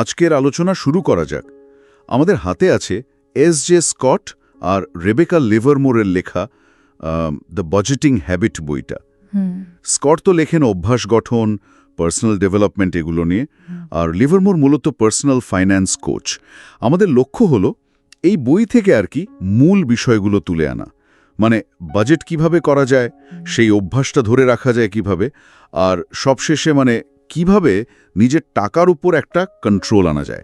আজকের আলোচনা শুরু করা যাক। আমাদের হাতে আছে এস জে স্কট আর রেবেকা লিভারমোরের লেখা দ্য বাজেটিং হ্যাবিট বইটা। স্কট তো লেখেন অভ্যাস গঠন পার্সোনাল ডেভেলপমেন্ট এগুলো নিয়ে আর লিভারমোর মূলত পার্সোনাল ফাইন্যান্স কোচ। আমাদের লক্ষ্য হলো এই বই থেকে আর কি মূল বিষয়গুলো তুলে আনা। মানে বাজেট কীভাবে করা যায় সেই অভ্যাসটা ধরে রাখা যায় কীভাবে আর সবশেষে মানে কীভাবে নিজের টাকার উপর একটা কন্ট্রোল আনা যায়।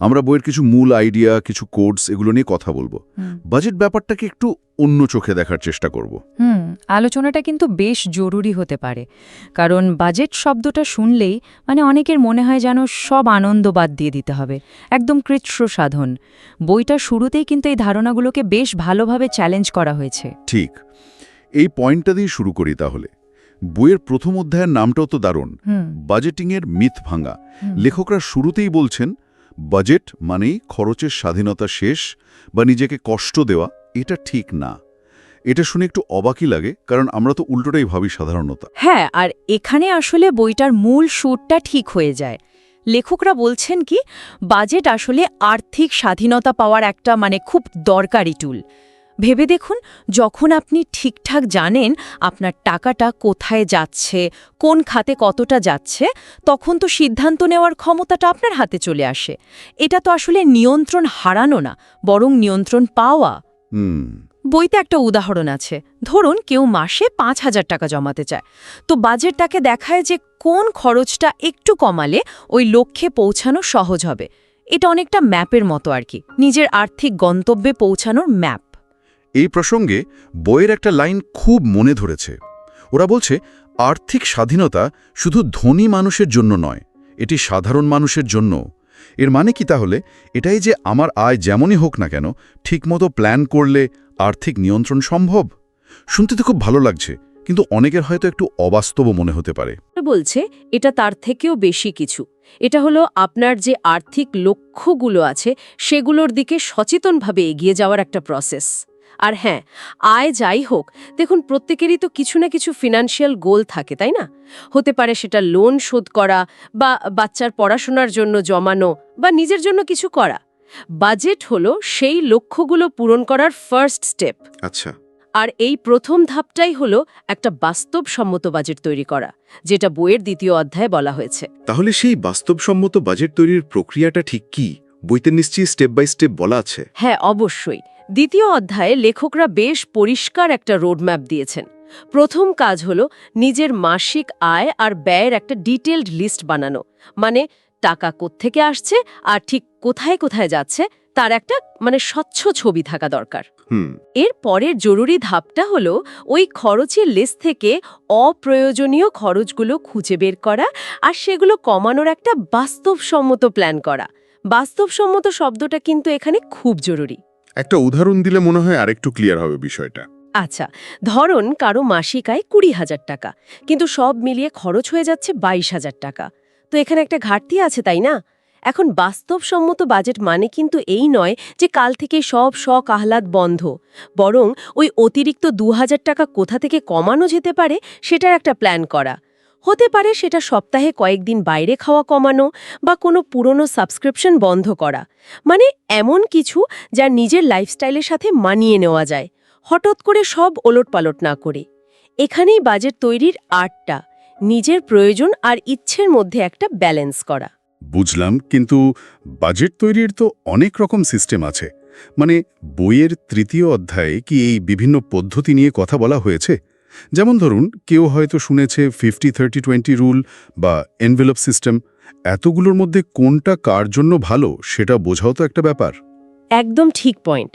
আমরা বইয়ের কিছু মূল আইডিয়া কিছু কোডস এগুলো নিয়ে কথা বলব। বাজেট ব্যাপারটাকে একটু অন্য চোখে দেখার চেষ্টা করব। হুম আলোচনাটা কিন্তু বেশ জরুরি হতে পারে। কারণ বাজেট শব্দটা শুনলেই মানে অনেকের মনে হয় যেন সব আনন্দ বাদ দিয়ে দিতে হবে। একদম কৃচ্ছ সাধন। বইটা শুরুতেই কিন্তু এই ধারণাগুলোকে বেশ ভালোভাবে চ্যালেঞ্জ করা হয়েছে। ঠিক। এই পয়েন্টটা দিয়ে শুরু করি তাহলে। বইয়ের প্রথম অধ্যায়ের নামটাও তো দারুণ। বাজেটিংয়ের মিথ ভাঙা। লেখকরা শুরুতেই বলছেন বাজেট মানেই খরচের স্বাধীনতা শেষ বা নিজেকে কষ্ট দেওয়া এটা ঠিক না। এটা শুনে একটু অবাকই লাগে কারণ আমরা তো উল্টোটাই ভাবি সাধারণত। হ্যাঁ আর এখানে আসলে বইটার মূল সুরটা ঠিক হয়ে যায়। লেখকরা বলছেন কি বাজেট আসলে আর্থিক স্বাধীনতা পাওয়ার একটা মানে খুব দরকারি টুল ভেবে দেখুন যখন আপনি ঠিকঠাক জানেন আপনার টাকাটা কোথায় যাচ্ছে কোন খাতে কতটা যাচ্ছে তখন তো সিদ্ধান্ত নেওয়ার ক্ষমতাটা আপনার হাতে চলে আসে। এটা তো আসলে নিয়ন্ত্রণ হারানো না বরং নিয়ন্ত্রণ পাওয়া। বইতে একটা উদাহরণ আছে ধরুন কেউ মাসে পাঁচ হাজার টাকা জমাতে চায়। তো বাজেট তাকে দেখায় যে কোন খরচটা একটু কমালে ওই লক্ষ্যে পৌঁছানো সহজ হবে। এটা অনেকটা ম্যাপের মতো আর কি নিজের আর্থিক গন্তব্যে পৌঁছানোর ম্যাপ। এই প্রসঙ্গে বইয়ের একটা লাইন খুব মনে ধরেছে। ওরা বলছে, আর্থিক স্বাধীনতা শুধু ধনী মানুষের জন্য নয়, এটি সাধারণ মানুষের জন্য এর মানে কি তাহলে? এটাই যে আমার আয় যেমনই হোক না কেন, ঠিকমতো প্ল্যান করলে আর্থিক নিয়ন্ত্রণ সম্ভব? শুনতে তো খুব ভালো লাগছে, কিন্তু অনেকের হয়তো একটু অবাস্তব মনে হতে পারে। বলছে, এটা তার থেকেও বেশি কিছু। এটা হলো আপনার যে আর্থিক লক্ষ্যগুলো আছে, সেগুলোর দিকে সচেতনভাবে এগিয়ে যাওয়ার একটা প্রসেস আর হ্যাঁ আয় যাই হোক দেখুন প্রত্যেকেরই তো কিছু না কিছু ফিনান্সিয়াল গোল থাকে তাই না? হতে পারে সেটা লোন শোধ করা বা বাচ্চার পড়াশোনার জন্য জমানো বা নিজের জন্য কিছু করা। বাজেট হলো সেই লক্ষ্যগুলো পূরণ করার ফার্স্ট স্টেপ আচ্ছা। আর এই প্রথম ধাপটাই হলো একটা বাস্তবসম্মত বাজেট তৈরি করা যেটা বইয়ের দ্বিতীয় অধ্যায়ে বলা হয়েছে। তাহলে সেই বাস্তবসম্মত বাজেট তৈরির প্রক্রিয়াটা ঠিক কি? বইতে নিশ্চয়ই স্টেপ বাই স্টেপ বলা আছে। হ্যাঁ অবশ্যই। দ্বিতীয় অধ্যায়ে লেখকরা বেশ পরিষ্কার একটা রোডম্যাপ দিয়েছেন। প্রথম কাজ হলো নিজের মাসিক আয় আর ব্যয়ের একটা ডিটেলড লিস্ট বানানো। মানে টাকা কোত্থেকে আসছে আর ঠিক কোথায় কোথায় যাচ্ছে তার একটা মানে স্বচ্ছ ছবি থাকা দরকার। হুম। এর পরের জরুরি ধাপটা হলো ওই খরচের লিস্ট থেকে অপ্রয়োজনীয় খরচগুলো খুঁজে বের করা আর সেগুলো কমানোর একটা বাস্তবসম্মত প্ল্যান করা। বাস্তবসম্মত শব্দটা কিন্তু এখানে খুব জরুরি। একটা উদাহরণ দিলে মনে হয় আরেকটু ক্লিয়ার হবে বিষয়টা। আচ্ছা ধরুন কারও মাসিক আয় কুড়ি হাজার টাকা, কিন্তু সব মিলিয়ে খরচ হয়ে যাচ্ছে বাইশ হাজার টাকা। তো এখানে একটা ঘাটতি আছে, তাই না? এখন বাস্তবসম্মত বাজেট মানে কিন্তু এই নয় যে কাল থেকে সব শখ, আহ্লাদ বন্ধ। বরং ওই অতিরিক্ত দু হাজার টাকা কোথা থেকে কমানো যেতে পারে সেটার একটা প্ল্যান করা। হতে পারে সেটা সপ্তাহে কয়েকদিন বাইরে খাওয়া কমানো বা কোনো পুরনো সাবস্ক্রিপশন বন্ধ করা। মানে এমন কিছু যা নিজের লাইফস্টাইলের সাথে মানিয়ে নেওয়া যায়। হঠাৎ করে সব ওলটপালট না করে। এখানেই বাজেট তৈরির আর্টটা, নিজের প্রয়োজন আর ইচ্ছের মধ্যে একটা ব্যালেন্স করা। বুঝলাম, কিন্তু বাজেট তৈরির তো অনেক রকম সিস্টেম আছে। মানে বইয়ের তৃতীয় অধ্যায়ে কি এই বিভিন্ন পদ্ধতি নিয়ে কথা বলা হয়েছে? যেমন ধরুন, কেউ হয়তো শুনেছে ফিফটি থার্টি টোয়েন্টি রুল বা এনভেলপ সিস্টেম এতগুলোর মধ্যে কোনটা কার জন্য ভালো, সেটা বোঝাও তো একটা ব্যাপার। একদম ঠিক পয়েন্ট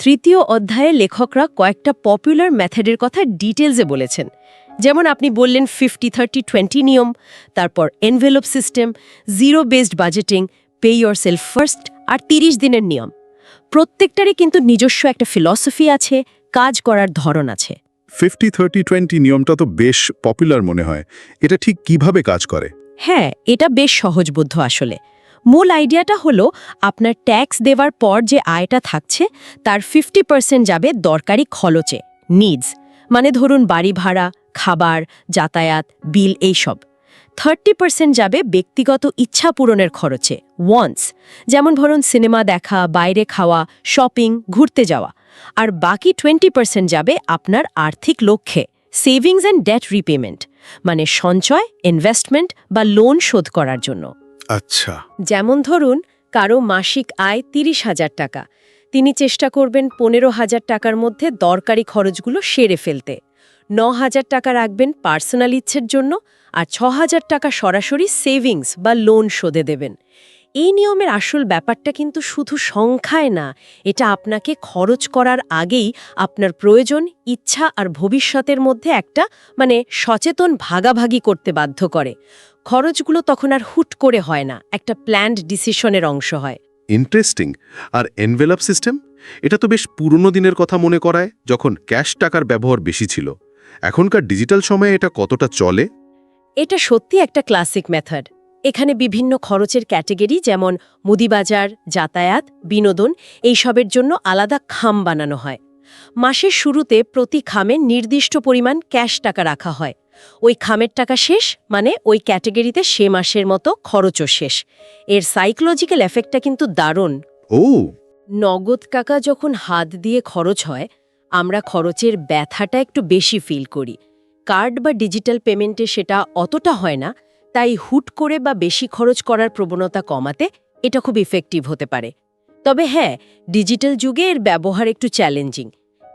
তৃতীয় অধ্যায়ে লেখকরা কয়েকটা পপুলার মেথডের কথা ডিটেলসে বলেছেন। যেমন আপনি বললেন ফিফটি থার্টি টোয়েন্টি নিয়ম, তারপর envelope system zero based budgeting pay yourself first আর তিরিশ দিনের নিয়ম। প্রত্যেকটারই কিন্তু নিজস্ব একটা ফিলসফি আছে, কাজ করার ধরন আছে। ফিফটি থার্টি টোয়েন্টি নিয়মটা তো বেশ পপুলার মনে হয়। এটা ঠিক কীভাবে কাজ করে? হ্যাঁ এটা বেশ সহজবোধ্য আসলে। মূল আইডিয়াটা হলো, আপনার ট্যাক্স দেওয়ার পর যে আয়টা থাকছে, তার ফিফটি পার্সেন্ট যাবে দরকারি খরচে নিডস মানে ধরুন বাড়ি ভাড়া, খাবার, যাতায়াত বিল এইসব। থার্টি পার্সেন্ট যাবে ব্যক্তিগত ইচ্ছা পূরণের খরচে ওয়ান্স যেমন ধরুন সিনেমা দেখা, বাইরে খাওয়া শপিং ঘুরতে যাওয়া। আর বাকি টোয়েন্টি পার্সেন্ট যাবে আপনার আর্থিক লক্ষ্যে সেভিংস অ্যান্ড ডেট রিপেমেন্ট মানে সঞ্চয় ইনভেস্টমেন্ট বা লোন শোধ করার জন্য। আচ্ছা। যেমন ধরুন কারও মাসিক আয় তিরিশ হাজার টাকা তিনি চেষ্টা করবেন পনেরো হাজার টাকার মধ্যে দরকারি খরচগুলো সেরে ফেলতে। ন হাজার টাকা রাখবেন পার্সোনাল ইচ্ছের জন্য আর ছ হাজার টাকা সরাসরি সেভিংস বা লোন শোধে দেবেন। এই নিয়মের আসল ব্যাপারটা কিন্তু শুধু সংখ্যায় না এটা আপনাকে খরচ করার আগেই আপনার প্রয়োজন ইচ্ছা আর ভবিষ্যতের মধ্যে একটা মানে সচেতন ভাগাভাগি করতে বাধ্য করে। খরচগুলো তখন আর হুট করে হয় না একটা প্ল্যান্ড ডিসিশনের অংশ হয়। ইন্টারেস্টিং আর এনভেলপ সিস্টেম এটা তো বেশ পুরনো দিনের কথা মনে করায় যখন ক্যাশ টাকার ব্যবহার বেশি ছিল। এখনকার ডিজিটাল সময়ে এটা কতটা চলে? এটা সত্যি একটা ক্লাসিক মেথড এখানে বিভিন্ন খরচের ক্যাটেগরি যেমন মুদিবাজার যাতায়াত বিনোদন এইসবের জন্য আলাদা খাম বানানো হয়। মাসের শুরুতে প্রতি খামে নির্দিষ্ট পরিমাণ ক্যাশ টাকা রাখা হয়। ওই খামের টাকা শেষ মানে ওই ক্যাটেগরিতে সে মাসের মতো খরচও শেষ। এর সাইকোলজিক্যাল এফেক্টটা কিন্তু দারুণ। ও! নগদ টাকা যখন হাত দিয়ে খরচ হয় আমরা খরচের ব্যথাটা একটু বেশি ফিল করি। কার্ড বা ডিজিটাল পেমেন্টে সেটা অতটা হয় না তাই হুট করে বা বেশি খরচ করার প্রবণতা কমাতে এটা খুব ইফেক্টিভ হতে পারে। তবে হ্যাঁ ডিজিটাল যুগে এর ব্যবহার একটু চ্যালেঞ্জিং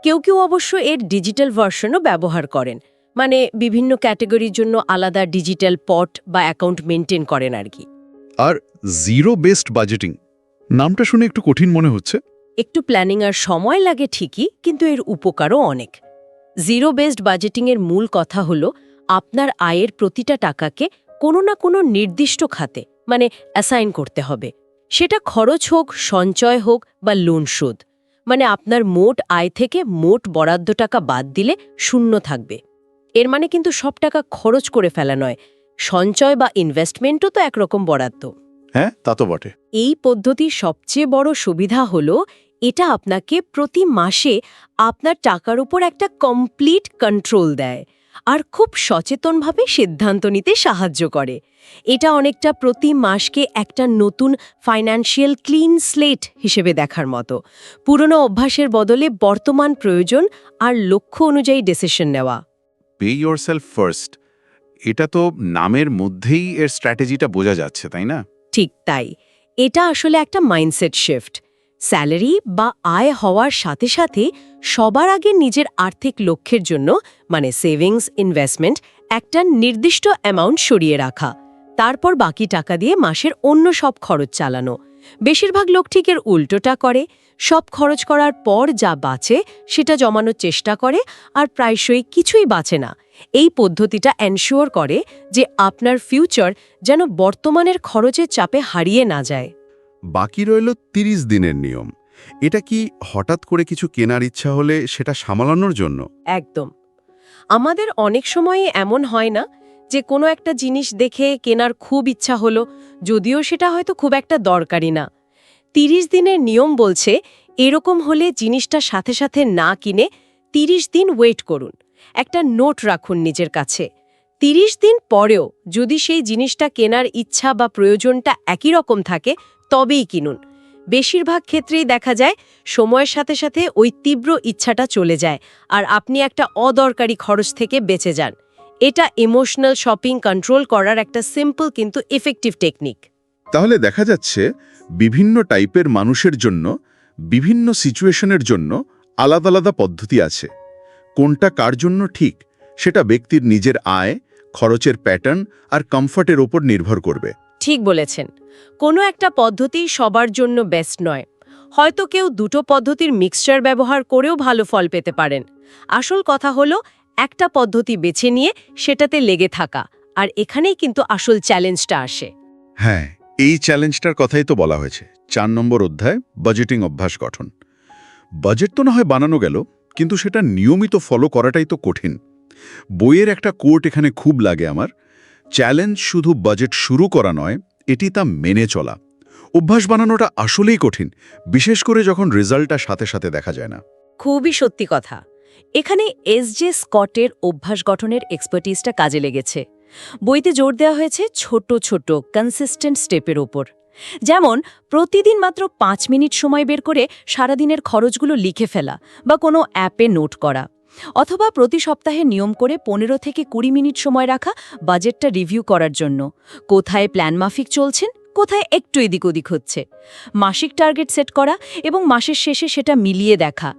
কেউ কেউ অবশ্য এর ডিজিটাল ভার্সনও ব্যবহার করেন। মানে বিভিন্ন ক্যাটাগরির জন্য আলাদা ডিজিটাল পট বা অ্যাকাউন্ট মেনটেন করেন আর কি। আর জিরো বেসড বাজেটিং নামটা শুনে একটু কঠিন মনে হচ্ছে। একটু প্ল্যানিং আর সময় লাগে ঠিকই কিন্তু এর উপকারও অনেক। জিরো বেসড বাজেটিংয়ের মূল কথা হল আপনার আয়ের প্রতিটা টাকাকে কোনো না কোনো নির্দিষ্ট খাতে মানে অ্যাসাইন করতে হবে। সেটা খরচ হোক সঞ্চয় হোক বা লোন শোধ। মানে আপনার মোট আয় থেকে মোট বরাদ্দ টাকা বাদ দিলে শূন্য থাকবে। এর মানে কিন্তু সব টাকা খরচ করে ফেলা নয়। সঞ্চয় বা ইনভেস্টমেন্টও তো একরকম বরাদ্দ। হ্যাঁ তা তো বটে। এই পদ্ধতির সবচেয়ে বড় সুবিধা হলো এটা আপনাকে প্রতি মাসে আপনার টাকার উপর একটা কমপ্লিট কন্ট্রোল দেয়। আর খুব সচেতনভাবে সিদ্ধান্ত নিতে সাহায্য করে। এটা অনেকটা প্রতি মাসকে একটা নতুন ফাইন্যান্সিয়াল ক্লিন স্লেট হিসেবে দেখার মতো। পুরনো অভ্যাসের বদলে বর্তমান প্রয়োজন আর লক্ষ্য অনুযায়ী ডিসিশন নেওয়া। পে ইয়োর সেলফ ফার্স্ট এটা তো নামের মধ্যেই এর স্ট্র্যাটেজিটা বোঝা যাচ্ছে তাই না? ঠিক তাই। এটা আসলে একটা মাইন্ডসেট শিফট স্যালারি বা আয় হওয়ার সাথে সাথে সবার আগে নিজের আর্থিক লক্ষ্যের জন্য মানে সেভিংস, ইনভেস্টমেন্ট, একটা নির্দিষ্ট অ্যামাউন্ট সরিয়ে রাখা। তারপর বাকি টাকা দিয়ে মাসের অন্য সব খরচ চালানো। বেশিরভাগ লোক ঠিক এর উল্টোটা করে। সব খরচ করার পর যা বাঁচে, সেটা জমানোর চেষ্টা করে আর প্রায়শই কিছুই বাঁচে না। এই পদ্ধতিটা এনশিওর করে যে আপনার ফিউচার যেন বর্তমানের খরচের চাপে হারিয়ে না যায়। বাকি রইল ৩০ দিনের নিয়ম। এটা কি হঠাৎ করে কিছু কেনার ইচ্ছা হলে সেটা সামলানোর জন্য? একদম। আমাদের অনেক সময়ই এমন হয় না যে কোনো একটা জিনিস দেখে কেনার খুব ইচ্ছা হলো, যদিও সেটা হয়তো খুব একটা দরকারি না। তিরিশ দিনের নিয়ম বলছে, এরকম হলে জিনিসটা সাথে সাথে না কিনে তিরিশ দিন ওয়েট করুন। একটা নোট রাখুন নিজের কাছে। তিরিশ দিন পরেও যদি সেই জিনিসটা কেনার ইচ্ছা বা প্রয়োজনটা একই রকম থাকে তবেই কিনুন। বেশিরভাগ ক্ষেত্রেই দেখা যায়, সময়ের সাথে সাথে ওই তীব্র ইচ্ছাটা চলে যায় আর আপনি একটা অদরকারি খরচ থেকে বেঁচে যান। এটা ইমোশনাল শপিং কন্ট্রোল করার একটা সিম্পল কিন্তু এফেক্টিভ টেকনিক তাহলে দেখা যাচ্ছে, বিভিন্ন টাইপের মানুষের জন্য, বিভিন্ন সিচুয়েশনের জন্য আলাদা আলাদা পদ্ধতি আছে। কোনটা কার জন্য ঠিক, সেটা ব্যক্তির নিজের আয়, খরচের প্যাটার্ন আর কমফর্টের ওপর নির্ভর করবে। ঠিক বলেছেন, কোনো একটা পদ্ধতি সবার জন্য বেস্ট নয়। হয়তো কেউ দুটো পদ্ধতির মিক্সচার ব্যবহার করেও ভালো ফল পেতে পারেন। আসল কথা হলো, একটা পদ্ধতি বেছে নিয়ে সেটাতে লেগে থাকা, আর এখানেই কিন্তু আসল চ্যালেঞ্জটা আসে। হ্যাঁ এই চ্যালেঞ্জটার কথাই তো বলা হয়েছে। চার নম্বর অধ্যায় বাজেটিং অভ্যাস গঠন। বাজেট তো না হয় বানানো গেল, কিন্তু সেটা নিয়মিত ফলো করাটাই তো কঠিন। বইয়ের একটা কোর্ট এখানে খুব লাগে আমার চ্যালেঞ্জ শুধু বাজেট শুরু করা নয়, এটি তা মেনে চলা। অভ্যাস বানানোটা আসলেই কঠিন, বিশেষ করে যখন রেজাল্টটা সাথে সাথে দেখা যায় না। খুবই সত্যি কথা। এখানে এস জে স্কটের অভ্যাস গঠনের এক্সপার্টিসটা কাজে লেগেছে। বইতে জোর দেওয়া হয়েছে ছোট ছোট কনসিস্টেন্ট স্টেপের ওপর। যেমন, প্রতিদিন মাত্র পাঁচ মিনিট সময় বের করে সারাদিনের খরচগুলো লিখে ফেলা বা কোনো অ্যাপে নোট করা। অথবা প্রতি সপ্তাহে নিয়ম করে পনেরো থেকে কুড়ি মিনিট সময় রাখা বাজেটটা রিভিউ করার জন্য। কোথায় প্ল্যান মাফিক চলছেন, কোথায় একটু এদিক ওদিক হচ্ছে। মাসিক টার্গেট সেট করা এবং মাসের শেষে সেটা মিলিয়ে দেখা।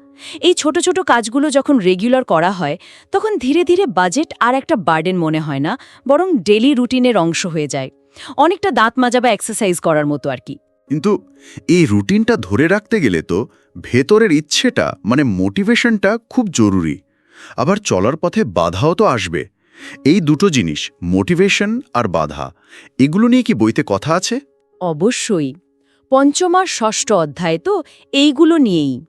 এই ছোট ছোট কাজগুলো যখন রেগুলার করা হয়, তখন ধীরে ধীরে বাজেট আর একটা বার্ডেন মনে হয় না, বরং ডেলি রুটিনের অংশ হয়ে যায়। অনেকটা দাঁত মাজা বা এক্সারসাইজ করার মতো আর কি। কিন্তু এই রুটিনটা ধরে রাখতে গেলে তো ভেতরের ইচ্ছেটা মানে মোটিভেশনটা খুব জরুরি। আবার চলার পথে বাধাও তো আসবে। এই দুটো জিনিস, মোটিভেশন আর বাধা, এগুলো নিয়ে কি বইতে কথা আছে? অবশ্যই। পঞ্চম আর ষষ্ঠ অধ্যায় তো এইগুলো নিয়েই।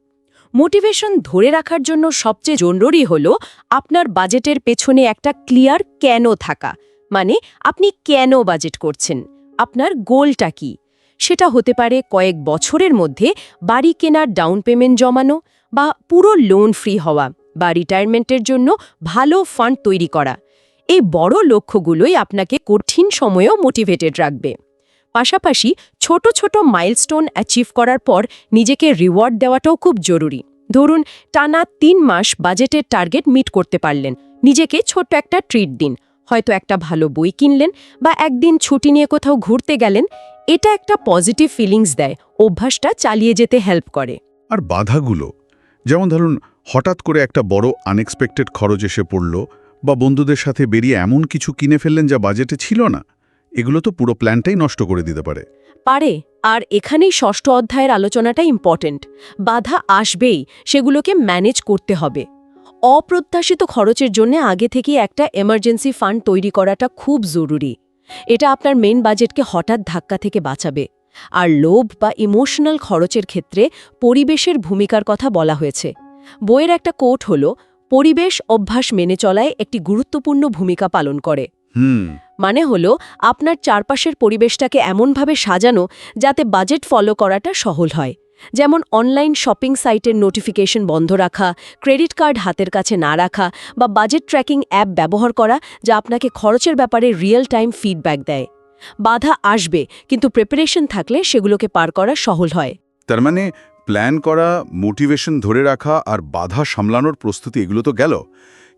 মোটিভেশন ধরে রাখার জন্য সবচেয়ে জরুরি হল আপনার বাজেটের পেছনে একটা ক্লিয়ার কেন থাকা। মানে আপনি কেন বাজেট করছেন? আপনার গোলটা কি? সেটা হতে পারে কয়েক বছরের মধ্যে বাড়ি কেনার ডাউন পেমেন্ট জমানো বা পুরো লোন ফ্রি হওয়া। বা রিটায়ারমেন্টের জন্য ভালো ফান্ড তৈরি করা। এই বড় লক্ষ্যগুলোই আপনাকে কঠিন সময়েও মোটিভেটেড রাখবে। পাশাপাশি ছোট ছোট মাইলস্টোন অ্যাচিভ করার পর নিজেকে রিওয়ার্ড দেওয়াটাও খুব জরুরি। ধরুন, টানা তিন মাস বাজেটের টার্গেট মিট করতে পারলেন। নিজেকে ছোট্ট একটা ট্রিট দিন। হয়তো একটা ভালো বই কিনলেন বা একদিন ছুটি নিয়ে কোথাও ঘুরতে গেলেন। এটা একটা পজিটিভ ফিলিংস দেয়। অভ্যাসটা চালিয়ে যেতে হেল্প করে। আর বাধাগুলো, যেমন ধরুন হঠাৎ করে একটা বড় আনএক্সপেক্টেড খরচ এসে পড়ল বা বন্ধুদের সাথে বেরিয়ে এমন কিছু কিনে ফেললেন যা বাজেটে ছিল না। এগুলো তো পুরো প্ল্যানটাই নষ্ট করে দিতে পারে। পারে, আর এখানেই ষষ্ঠ অধ্যায়ের আলোচনাটা ইম্পর্টেন্ট বাধা আসবেই, সেগুলোকে ম্যানেজ করতে হবে। অপ্রত্যাশিত খরচের জন্য আগে থেকে একটা এমার্জেন্সি ফান্ড তৈরি করাটা খুব জরুরি। এটা আপনার মেন বাজেটকে হঠাৎ ধাক্কা থেকে বাঁচাবে। আর লোভ বা ইমোশনাল খরচের ক্ষেত্রে পরিবেশের ভূমিকার কথা বলা হয়েছে। বইয়ের একটা কোট হল পরিবেশ অভ্যাস মেনে চলায় একটি গুরুত্বপূর্ণ ভূমিকা পালন করে। মানে হলো আপনার চারপাশের পরিবেশটাকে এমনভাবে সাজানো যাতে বাজেট ফলো করাটা সহল হয়। যেমন অনলাইন শপিং সাইটের নোটিফিকেশন বন্ধ রাখা ক্রেডিট কার্ড হাতের কাছে না রাখা বা বাজেট ট্র্যাকিং অ্যাপ ব্যবহার করা যা আপনাকে খরচের ব্যাপারে রিয়েল টাইম ফিডব্যাক দেয়। বাধা আসবে কিন্তু প্রিপারেশন থাকলে সেগুলোকে পার করা সহল হয়। তার মানে প্ল্যান করা, মোটিভেশন ধরে রাখা আর বাধা সামলানোর প্রস্তুতি, এগুলো তো গেল।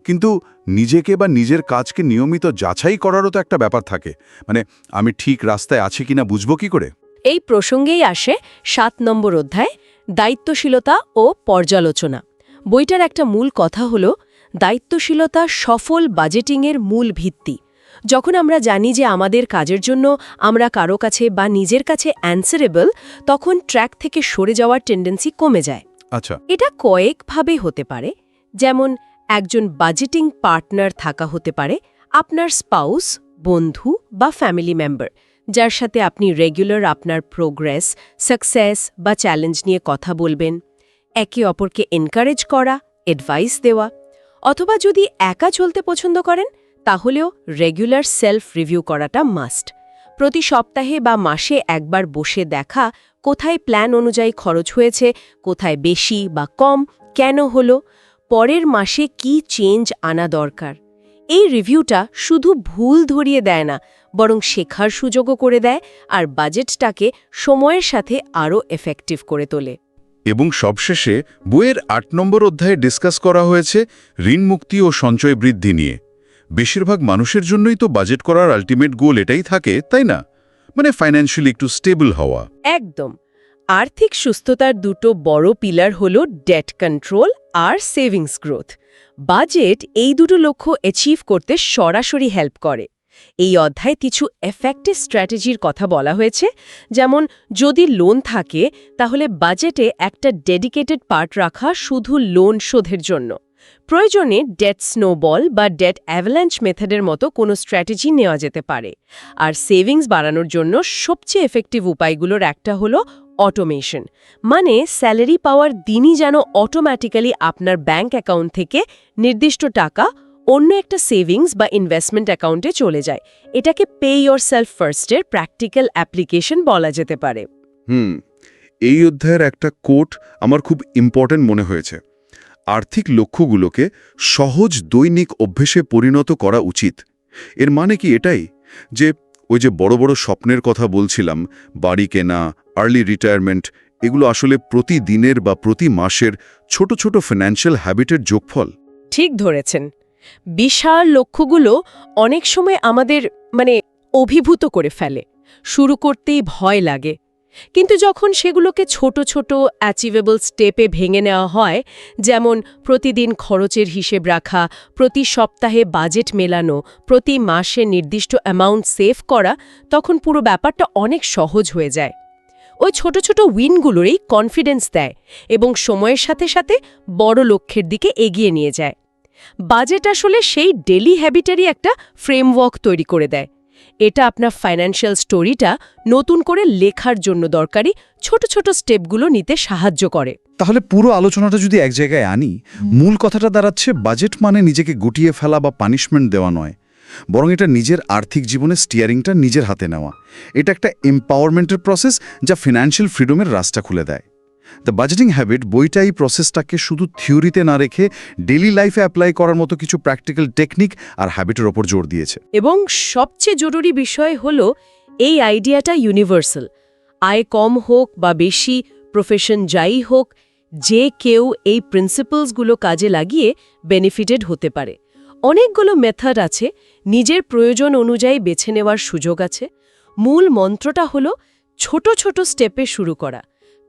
কিন্তু নিজেকে বা নিজের কাজকে নিয়মিত যাচাই করারও তো একটা ব্যাপার থাকে। মানে আমি ঠিক রাস্তায় আছি কিনা বুঝব কি করে? এই প্রসঙ্গেই আসে সাত নম্বর অধ্যায়, দায়িত্বশীলতা ও পর্যালোচনা। বইটার একটা মূল কথা হল, দায়িত্বশীলতা সফল বাজেটিংয়ের মূল ভিত্তি। যখন আমরা জানি যে আমাদের কাজের জন্য আমরা কারও কাছে বা নিজের কাছে অ্যান্সারেবল তখন ট্র্যাক থেকে সরে যাওয়ার টেন্ডেন্সি কমে যায়। আচ্ছা। এটা কয়েকভাবে হতে পারে। যেমন একজন বাজেটিং পার্টনার থাকা হতে পারে আপনার স্পাউস বন্ধু বা ফ্যামিলি মেম্বার যার সাথে আপনি রেগুলার আপনার প্রোগ্রেস সাকসেস বা চ্যালেঞ্জ নিয়ে কথা বলবেন। একে অপরকে এনকারেজ করা অ্যাডভাইস দেওয়া অথবা যদি একা চলতে পছন্দ করেন তাহলেও রেগুলার সেলফ রিভিউ করাটা মাস্ট। প্রতি সপ্তাহে বা মাসে একবার বসে দেখা কোথায় প্ল্যান অনুযায়ী খরচ হয়েছে, কোথায় বেশি বা কম, কেন হলো, পরের মাসে কি চেঞ্জ আনা দরকার। এই রিভিউটা শুধু ভুল ধরিয়ে দেয় না, বরং শেখার সুযোগও করে দেয় আর বাজেটটাকে সময়ের সাথে আরও এফেক্টিভ করে তোলে। এবং সবশেষে বইয়ের আট নম্বর অধ্যায়ে ডিসকাস করা হয়েছে ঋণ মুক্তি ও সঞ্চয় বৃদ্ধি নিয়ে। বেশিরভাগ মানুষের জন্যই তো বাজেট করার আলটিমেট গোল এটাই থাকে, তাই না? মানে ফাইন্যান্সিয়ালি একটু স্টেবল হওয়া। একদম। আর্থিক সুস্থতার দুটো বড় পিলার হল ডেট কন্ট্রোল আর সেভিংস গ্রোথ বাজেট এই দুটো লক্ষ্য অ্যাচিভ করতে সরাসরি হেল্প করে। এই অধ্যায় কিছু এফেক্টিভ স্ট্র্যাটেজির কথা বলা হয়েছে। যেমন, যদি লোন থাকে, তাহলে বাজেটে একটা ডেডিকেটেড পার্ট রাখা শুধু লোন শোধের জন্য। প্রয়োজনে ডেট স্নোবল বা ডেট অ্যাভালাঞ্চ মেথডের মতো কোনো স্ট্র্যাটেজি নেওয়া যেতে পারে। আর সেভিংস বাড়ানোর জন্য সবচেয়ে এফেক্টিভ উপায়গুলোর একটা হলো অটোমেশন মানে স্যালারি পাওয়ার দিনই যেন অটোম্যাটিক্যালি আপনার ব্যাংক অ্যাকাউন্ট থেকে নির্দিষ্ট টাকা অন্য একটা সেভিংস বা ইনভেস্টমেন্ট অ্যাকাউন্টে চলে যায়। এটাকে পে ইয়োর সেলফ ফার্স্টের প্র্যাকটিক্যাল অ্যাপ্লিকেশন বলা যেতে পারে। হুম, এই অধ্যায়ের একটা কোট আমার খুব ইম্পর্ট্যান্ট মনে হয়েছে। আর্থিক লক্ষ্যগুলোকে সহজ দৈনিক অভ্যেসে পরিণত করা উচিত। এর মানে কি এটাই? যে ওই যে বড় বড় স্বপ্নের কথা বলছিলাম, বাড়ি কেনা আর্লি রিটায়ারমেন্ট এগুলো আসলে প্রতিদিনের বা প্রতি মাসের ছোট ছোট ফিনান্সিয়াল হ্যাবিটের যোগফল। ঠিক ধরেছেন। বিশাল লক্ষ্যগুলো অনেক সময় আমাদের মানে অভিভূত করে ফেলে। শুরু করতেই ভয় লাগে। কিন্তু যখন সেগুলোকে ছোট ছোট অ্যাচিভেবল স্টেপে ভেঙে নেওয়া হয়, যেমন প্রতিদিন খরচের হিসেব রাখা, প্রতি সপ্তাহে বাজেট মেলানো, প্রতি মাসে নির্দিষ্ট অ্যামাউন্ট সেভ করা, তখন পুরো ব্যাপারটা অনেক সহজ হয়ে যায়। ওই ছোট ছোট উইনগুলোরই কনফিডেন্স দেয় এবং সময়ের সাথে সাথে বড় লক্ষ্যের দিকে এগিয়ে নিয়ে যায়। বাজেট আসলে সেই ডেলি হ্যাবিটেরই একটা ফ্রেমওয়ার্ক তৈরি করে দেয়। এটা আপনার ফাইন্যান্সিয়াল স্টোরিটা নতুন করে লেখার জন্য দরকারি ছোট ছোট স্টেপগুলো নিতে সাহায্য করে। তাহলে পুরো আলোচনাটা যদি এক জায়গায় আনি মূল কথাটা দাঁড়াচ্ছে বাজেট মানে নিজেকে গুটিয়ে ফেলা বা পানিশমেন্ট দেওয়া নয়। বরং এটা নিজের আর্থিক জীবনে স্টিয়ারিংটা নিজের হাতে নেওয়া। এটা একটা এম্পাওয়ারমেন্টের প্রসেস যা ফিনান্সিয়াল ফ্রিডমের রাস্তা খুলে দেয়। দ্য বাজেটিং হ্যাবিট বইটা এই প্রসেসটাকে শুধু থিওরিতে না রেখে ডেলি লাইফে অ্যাপ্লাই করার মতো কিছু প্র্যাকটিক্যাল টেকনিক আর হ্যাবিটের ওপর জোর দিয়েছে। এবং সবচেয়ে জরুরি বিষয় হল এই আইডিয়াটা ইউনিভার্সাল আয় কম হোক বা বেশি প্রফেশন যাই হোক, যে কেউ এই প্রিন্সিপালসগুলো কাজে লাগিয়ে বেনিফিটেড হতে পারে। অনেকগুলো মেথড আছে, নিজের প্রয়োজন অনুযায়ী বেছে নেওয়ার সুযোগ আছে। মূল মন্ত্রটা হলো ছোট ছোট স্টেপে শুরু করা।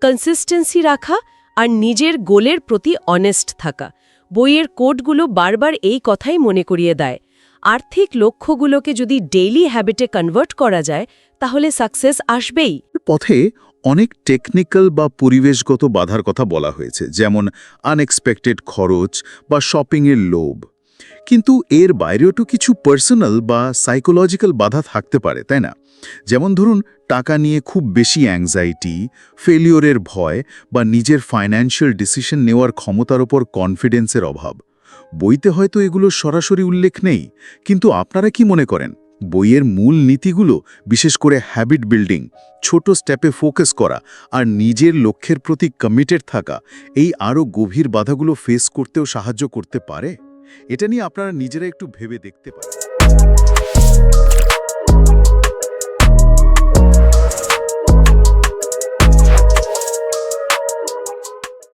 কনসিস্টেন্সি রাখা আর নিজের গোলের প্রতি অনেস্ট থাকা। বইয়ের কোডগুলো বারবার এই কথাই মনে করিয়ে দেয়। আর্থিক লক্ষ্যগুলোকে যদি ডেইলি হ্যাবিটে কনভার্ট করা যায়, তাহলে সাকসেস আসবেই। পথে অনেক টেকনিক্যাল বা পরিবেশগত বাধার কথা বলা হয়েছে, যেমন আনএক্সপেক্টেড খরচ বা শপিংয়ের লোভ। কিন্তু এর বাইরেও তো কিছু পার্সোনাল বা সাইকোলজিক্যাল বাধা থাকতে পারে, তাই না? যেমন ধরুন, টাকা নিয়ে খুব বেশি অ্যাংজাইটি ফেলিওরের ভয় বা নিজের ফাইন্যান্সিয়াল ডিসিশন নেওয়ার ক্ষমতার ওপর কনফিডেন্সের অভাব। বইতে হয়তো এগুলো সরাসরি উল্লেখ নেই, কিন্তু আপনারা কি মনে করেন? বইয়ের মূল নীতিগুলো, বিশেষ করে হ্যাবিট বিল্ডিং ছোট স্টেপে ফোকাস করা আর নিজের লক্ষ্যের প্রতি কমিটেড থাকা, এই আরও গভীর বাধাগুলো ফেস করতেও সাহায্য করতে পারে? এটা নিয়ে আপনারা নিজেরা একটু ভেবে দেখতে পারেন।